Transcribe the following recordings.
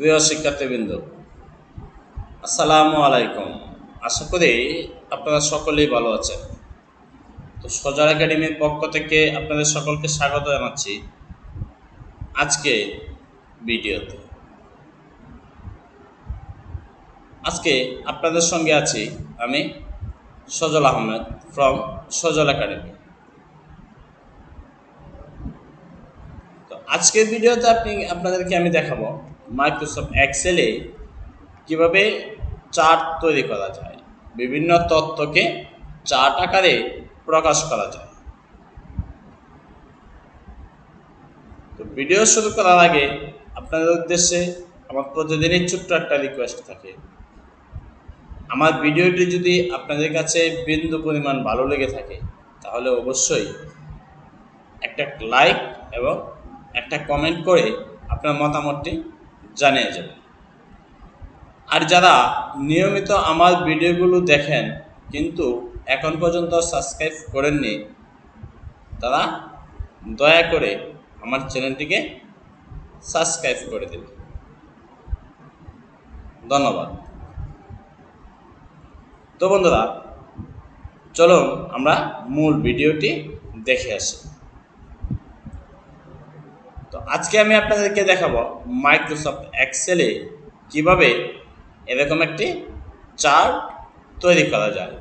প্রিয় শিক্ষার্থীবৃন্দ, আসসালামু আলাইকুম। আশা করি আপনারা সকলেই ভালো আছেন। তো সজার একাডেমির পক্ষ থেকে আপনাদের সকলকে স্বাগত জানাচ্ছি আজকে ভিডিওতে। আজকে আপনাদের সঙ্গে আছি আমি সজল আহমেদ ফ্রম সজল একাডেমি। তো আজকের ভিডিওতে আপনি আপনাদেরকে আমি দেখাবো মাইক্রোসফট এক্সেলে কীভাবে চার্ট তৈরি করা যায়, বিভিন্ন তথ্যকে চার্ট আকারে প্রকাশ করা যায়। তো ভিডিও শুরু করার আগে আপনাদের উদ্দেশ্যে আমার প্রতিদিনই ছোট্ট একটা রিকোয়েস্ট থাকে। আমার ভিডিওটি যদি আপনাদের কাছে বিন্দু পরিমাণ ভালো লেগে থাকে, তাহলে অবশ্যই একটা লাইক এবং একটা কমেন্ট করে আপনার মতামতটি জানিয়ে যাবেন আর যারা নিয়মিত আমার ভিডিওগুলো দেখেন, কিন্তু এখন পর্যন্ত সাবস্ক্রাইব করেননি, তারা দয়া করে আমার চ্যানেলটিকে সাবস্ক্রাইব করে দেবেন ধন্যবাদ। তো বন্ধুরা, চলুন আমরা মূল ভিডিওটি দেখে আসি। তো আজকে আমি আপনাদেরকে দেখাবো মাইক্রোসফট এক্সেলে কীভাবে এরকম একটি চার্ট তৈরি করা যায়।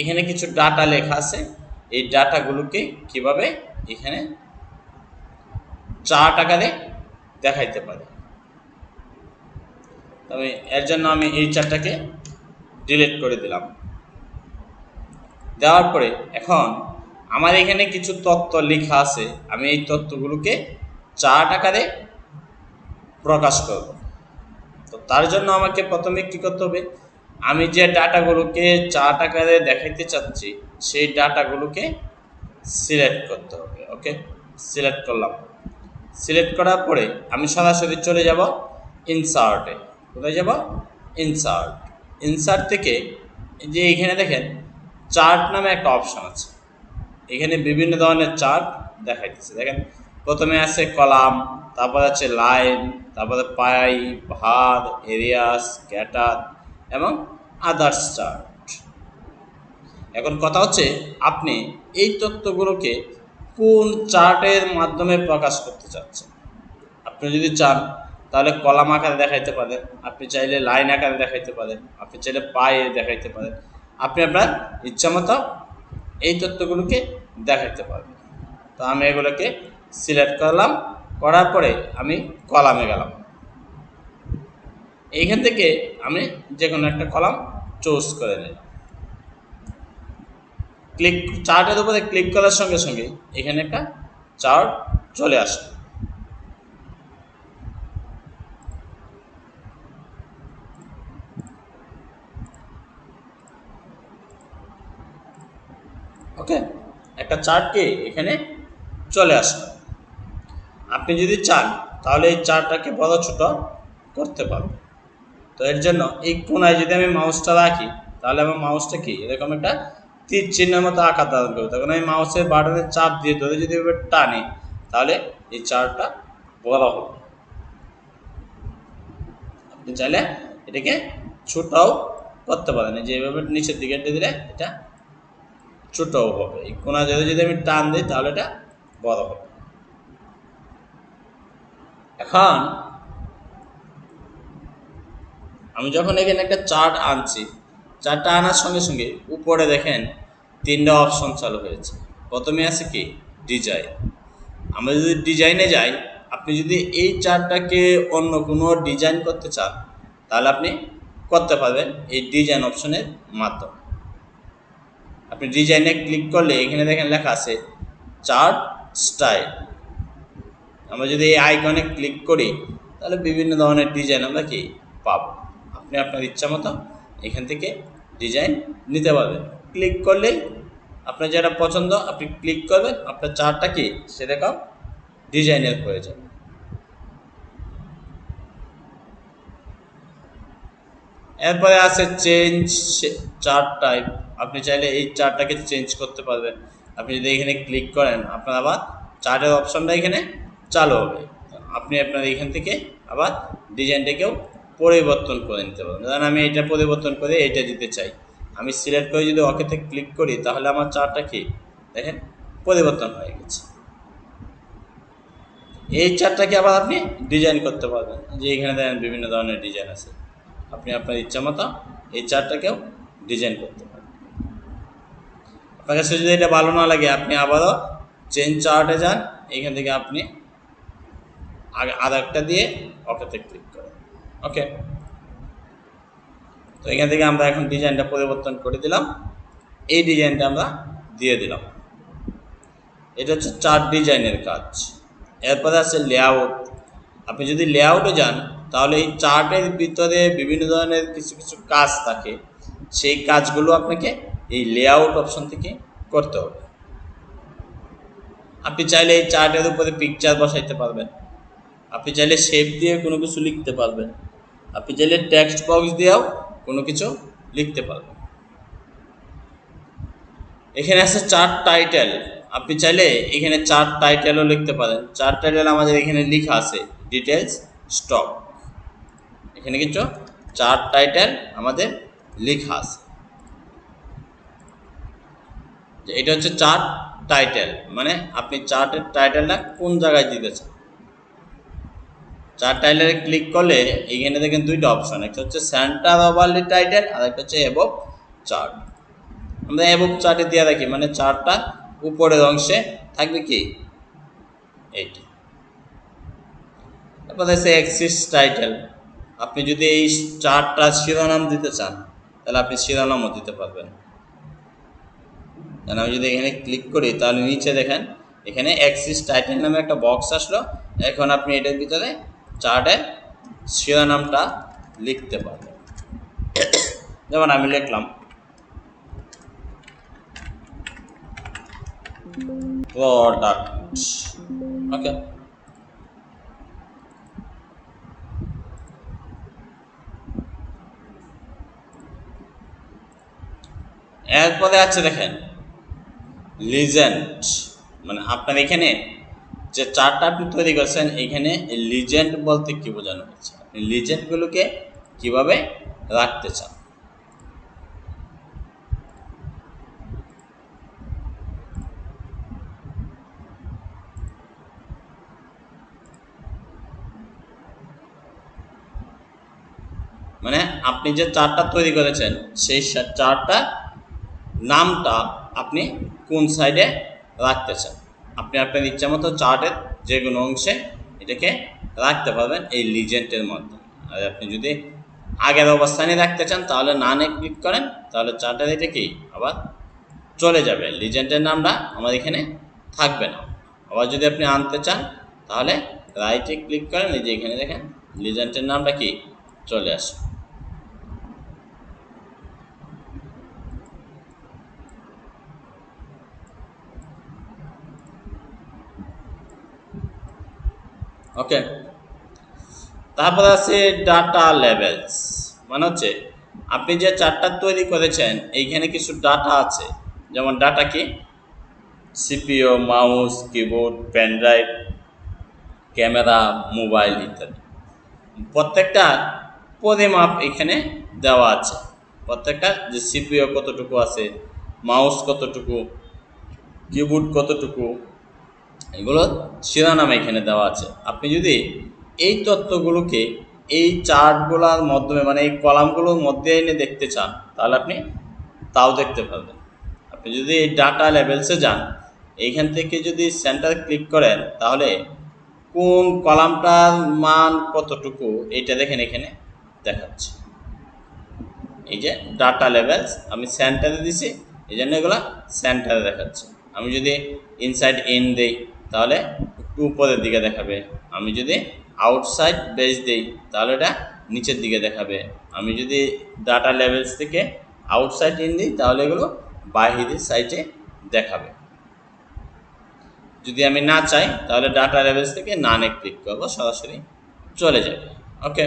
এখানে কিছু ডাটা লেখা আছে। এই ডাটাগুলোকে কীভাবে এখানে চার্ট আকারে দেখাইতে পারি। তবে এর জন্য আমি এই চার্টটাকে ডিলিট করে দিলাম। দেওয়ার পরে এখন আমার এখানে কিছু তথ্য লেখা আছে। আমি এই তথ্যগুলোকে চার্ট আকারে প্রকাশ করব। তো তার জন্য আমাকে প্রথমে কী করতে হবে? আমি যে ডাটাগুলোকে চার্ট আকারে দেখাইতে চাচ্ছি, সেই ডাটাগুলোকে সিলেক্ট করতে হবে ওকে সিলেক্ট করলাম। সিলেক্ট করার পরে আমি সরাসরি চলে যাব ইনসার্টে কোথায় যাব? ইনসার্ট ইনসার্ট থেকে যে এখানে দেখেন চার্ট নামে একটা অপশান আছে। এখানে বিভিন্ন ধরনের চার্ট দেখাইতেছে। দেখেন প্রথমে আছে কলাম, তারপর আছে লাইন, তারপরে পাই, ভার, এরিয়াস, ক্যাটার এবং আদার্স চার্ট এখন কথা হচ্ছে আপনি এই তথ্যগুলোকে কোন চার্টের মাধ্যমে প্রকাশ করতে চাচ্ছেন? আপনি যদি চান, তাহলে কলাম আকারে দেখাইতে পারেন, আপনি চাইলে লাইন আকারে দেখাইতে পারেন, আপনি চাইলে পায়ে দেখাইতে পারেন। আপনি আপনার ইচ্ছা মতো এই তথ্যগুলোকে দেখাইতে পারবেন তো আমি এগুলোকে সিলেক্ট করলাম, করার পরে আমি কলামে গেলাম। এইখান থেকে আমি যে কোনো একটা কলাম চুজ করে নিলাম ক্লিক, চার্টের উপরে ক্লিক করার সঙ্গে সঙ্গে এখানে একটা চার্ট চলে আসে ওকে? একটা চার্টকে এখানে চলে আসলো আপনি যদি চান, তাহলে এই চারটাকে বড় ছোট করতে পারবেন তো এর জন্য এই কোনায় যদি আমি মাউসটা রাখি, তাহলে আমার মাউসটা কি এরকম একটা তীর চিহ্নের মতো আকার ধারণ করবে। তখন আমি মাউসের বাটনের চাপ দিয়ে ধরে যদি এভাবে টানি, তাহলে এই চারটা বড় হবে। আপনি চাইলে এটাকে ছোটও করতে পারেন। যে এভাবে নিচের দিকে দিলে এটা ছোটও হবে। এই কোনা যদি যদি আমি টান দিই, তাহলে এটা বড় হবে। এখন আমি যখন এখানে একটা চার্ট আনছি চার্টটা আনার সঙ্গে সঙ্গে উপরে দেখেন তিনটা অপশন চালু হয়েছে। প্রথমে আছে কি? ডিজাইন আমরা যদি ডিজাইনে যাই, আপনি যদি এই চার্টটাকে অন্য কোনো ডিজাইন করতে চান, তাহলে আপনি করতে পারবেন এই ডিজাইন অপশনের মাধ্যমে। আপনি ডিজাইনে ক্লিক করলে এখানে দেখেন লেখা আছে চার্ট স্টাইল আমরা যদি এই আইকনে ক্লিক করি, তাহলে বিভিন্ন ধরনের ডিজাইন আমরা কি পাব? আপনি আপনার ইচ্ছা মতো এখান থেকে ডিজাইন নিতে পারবেন। ক্লিক করলেই আপনার যেটা পছন্দ, আপনি ক্লিক করবেন, আপনার চারটা কি? সেরকম ডিজাইনের প্রয়োজন এরপরে আছে চেঞ্জ চার্ট টাইপ আপনি চাইলে এই চার্টটাকে চেঞ্জ করতে পারবেন। আপনি যদি এখানে ক্লিক করেন, আপনার আবার চার্টের অপশনটা এখানে চালু হবে। আপনি আপনার এখান থেকে আবার ডিজাইনটাকেও পরিবর্তন করে নিতে পারবেন। ধরেন আমি এটা পরিবর্তন করে এটা দিতে চাই। আমি সিলেক্ট করে যদি ওকেতে ক্লিক করি, তাহলে আমার চারটা কি? দেখেন, পরিবর্তন হয়ে গেছে। এই চারটাকে আবার আপনি ডিজাইন করতে পারবেন। যে এখানে দেখেন বিভিন্ন ধরনের ডিজাইন আছে। আপনি আপনার ইচ্ছা মতো এই চারটাকেও ডিজাইন করতে পারেন। আপনার কাছে যদি এটা ভালো না লাগে, আপনি আবারও চেঞ্জ চার্টে যান। এখান থেকে আপনি আগে আধারটা দিয়ে ওকেতে ক্লিক করেন ওকে তো এখান থেকে আমরা এখন ডিজাইনটা পরিবর্তন করে দিলাম। এই ডিজাইনটা আমরা দিয়ে দিলাম। এটা হচ্ছে চার্ট ডিজাইনের কাজ। এরপরে আছে লেআউট আপনি যদি লেআউটে যান, তাহলে এই চার্টের ভিতরে বিভিন্ন ধরনের কিছু কিছু কাজ থাকে। সেই কাজগুলো আপনাকে এই লেআউট অপশন থেকে করতে হবে। আপনি চাইলে এই চার্টের উপরে পিকচার বসাইতে পারবেন। আপনি চাইলে শেপ দিয়ে কোনো কিছু লিখতে পারবেন। আপনি চাইলে টেক্সট বক্স দিয়েও কোনো কিছু লিখতে পারবেন। এখানে আছে চার টাইটেল আপনি চাইলে এখানে চার টাইটেলও লিখতে পারেন। চার টাইটেল আমাদের এখানে লেখা আছে ডিটেলস স্টক এখানে কিছু চার টাইটেল আমাদের লেখা আছে। এটা হচ্ছে চার টাইটেল মানে আপনি চার্টের টাইটেলটা কোন জায়গায় দিতে চান? চার্ট টাইটেলে ক্লিক করলে এখানে দেখেন দুইটা অপশন একটা হচ্ছে সেন্টার ওভারলি টাইটেল আর একটা হচ্ছে এবভ চার্ট আমরা এবভ চার্টে দিয়ে রাখি মানে চার্টটা উপরের অংশে থাকবে কি? এইটি। তারপর আছে এক্সিস টাইটেল আপনি যদি এই চার্টটা শিরোনাম দিতে চান, তাহলে আপনি শিরোনামও দিতে পারবেন। কারণ আমি যদি এখানে ক্লিক করি, তাহলে নিচে দেখেন, এখানে অ্যাক্সিস টাইটেল নামে একটা বক্স আসলো। এখন আপনি এটার ভিতরে চার্টে শিরোনামটা লিখতে পারবেন যেমন আমি লিখলাম প্রোডাক্ট ওকে এরপরে আছে দেখেন লিজেন্ড মানে আপনার এখানে যে চারটা আপনি তৈরি করছেন, এখানে লিজেন্ড বলতে কি বোঝানো হচ্ছে আপনি লিজেন্ডগুলোকে কীভাবে রাখতে চান? মানে আপনি যে চারটা তৈরি করেছেন, সেই চারটা নামটা আপনি কোন সাইডে রাখতে চান? আপনি আপনার ইচ্ছা মতো চার্টের যে কোনো অংশে এটাকে রাখতে পারবেন এই লিজেন্টের মাধ্যমে আর আপনি যদি আগের অবস্থানে রাখতে চান, তাহলে নানে ক্লিক করেন, তাহলে চার্টের এটা কি? আবার চলে যাবে। লিজেন্টের নামটা আমার এখানে থাকবে না। আবার যদি আপনি আনতে চান, তাহলে রাইটে ক্লিক করেন, এই যে এখানে দেখেন লিজেন্টের নামটা কি? চলে আসে। ওকে তারপর আছে ডাটা লেভেলস মানে হচ্ছে, আপনি যে চারটা তৈরি করেছেন, এইখানে কিছু ডাটা আছে। যেমন ডাটা কি? CPU mouse keyboard pendrive camera mobile ইত্যাদি। প্রত্যেকটা পরিমাপ এখানে দেওয়া আছে। প্রত্যেকটা যে সিপিও কতটুকু আছে মাউস কতটুকু কিবোর্ড কতটুকু এগুলো শিরোনাম এখানে দেওয়া আছে। আপনি যদি এই তত্ত্বগুলোকে এই চার্টগুলোর মাধ্যমে মানে এই কলামগুলোর মধ্যে এনে দেখতে চান, তাহলে আপনি তাও দেখতে পারবেন। আপনি যদি এই ডাটা লেভেলসে যান, এইখান থেকে যদি সেন্টার ক্লিক করেন, তাহলে কোন কলামটার মান কতটুকু, এইটা দেখেন এখানে দেখাচ্ছে। এই যে ডাটা লেভেলস, আমি সেন্টারে দিছি এই জন্য এগুলো সেন্টারে দেখাচ্ছে। আমি যদি ইনসাইড ইন দেই তাহলে একটু উপরের দিকে দেখাবে। আমি যদি আউটসাইড বেস দেই, তাহলে এটা নিচের দিকে দেখাবে। আমি যদি ডাটা লেভেলস থেকে আউটসাইড ইন দিই, তাহলে এগুলো বাহিরের সাইডে দেখাবে। যদি আমি না চাই, তাহলে ডাটা লেভেলস থেকে নানে ক্লিক করব, সরাসরি চলে যাবে। ওকে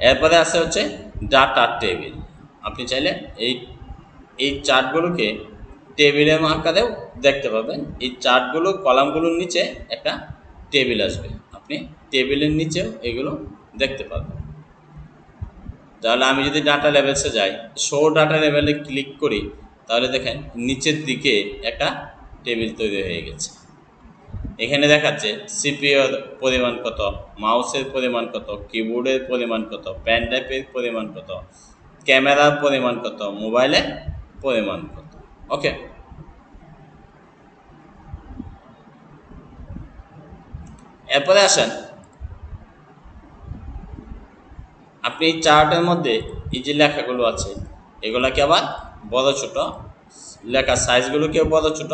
এরপরে আছে হচ্ছে ডাটা টেবিল আপনি চাইলে এই এই চার্টগুলোকে টেবিলের আকারেও দেখতে পাবেন। এই চার্টগুলো, কলামগুলোর নিচে একটা টেবিল আসবে। আপনি টেবিলের নিচেও এগুলো দেখতে পারবেন তাহলে আমি যদি ডাটা লেভেলসে যাই শো ডাটা লেভেলে ক্লিক করি, তাহলে দেখেন নিচের দিকে একটা টেবিল তৈরি হয়ে গেছে। এখানে দেখাচ্ছে সিপিওর পরিমাণ কত, মাউসের পরিমাণ কত, কিবোর্ডের পরিমাণ কত প্যান ড্রাইভের পরিমাণ কত, ক্যামেরার পরিমাণ কত, মোবাইলের পরিমাণ কত। ওকে? এরপরে আসেন। আপনি চার্টের মধ্যে এই যে লেখাগুলো আছে এগুলাকে আবার বড় ছোট? লেখার সাইজগুলোকেও বড় ছোট?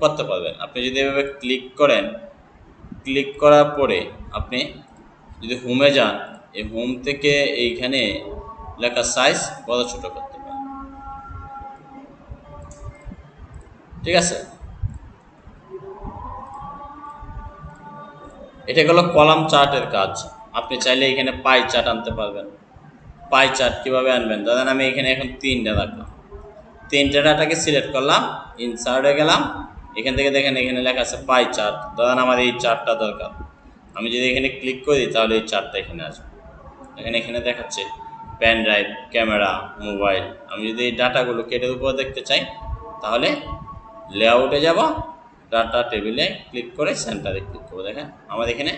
করতে পারবেন। আপনি যদি এভাবে ক্লিক করেন ক্লিক করার পরে আপনি যদি হোমে যান, এই হোম থেকে এইখানে লেখার সাইজ বড় ছোট করতে পারেন। ঠিক আছে? এটা হলো কলাম চার্টের কাজ। আপনি চাইলে এখানে পাই চার্ট আনতে পারবেন। পাই চার্ট কীভাবে আনবেন? ধরেন আমি এখানে এখন তিনটা রাখলাম। তিনটা ডাটাকে সিলেক্ট করলাম ইনসার্টে গেলাম। এখান থেকে দেখেন এখানে লেখা আছে পাই চার্ট। ধরেন আমার এই চার্টটা দরকার। আমি যদি এখানে ক্লিক করি তাহলে এই চার্টটা এখানে আসবে। এখানে এখানে দেখাচ্ছে প্যান ড্রাইভ, ক্যামেরা, মোবাইল। আমি যদি এই ডাটাগুলো কেটের উপর দেখতে চাই, তাহলে লেআউটে যাব ডাটা টেবিলে ক্লিক করে সেন্টারে ক্লিক করব। দেখেন, আমাদের এখানে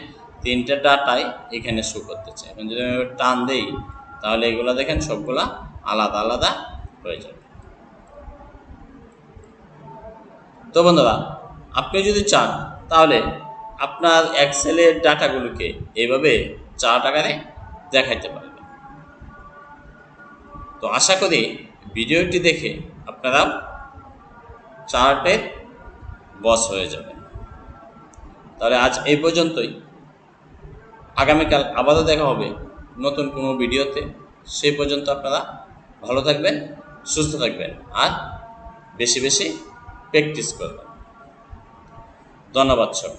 তিনটে ডাটাই এখানে শো করতেছে। এখন যদি আমি টান দেই, তাহলে এগুলো দেখেন সবগুলা আলাদা আলাদা হয়ে যাবে। তো বন্ধুরা, আপনি যদি চান, তাহলে আপনার এক্সেলের ডাটাগুলোকে এইভাবে চার টাকারে দেখাইতে পারবেন। তো আশা করি ভিডিওটি দেখে আপনারা চার্টের বস হয়ে যাবেন তাহলে আজ এই পর্যন্তই। আগামীকাল আবারও দেখা হবে নতুন কোনো ভিডিওতে। সেই পর্যন্ত আপনারা ভালো থাকবেন, সুস্থ থাকবেন আর বেশি বেশি প্র্যাকটিস করবেন। ধন্যবাদ সব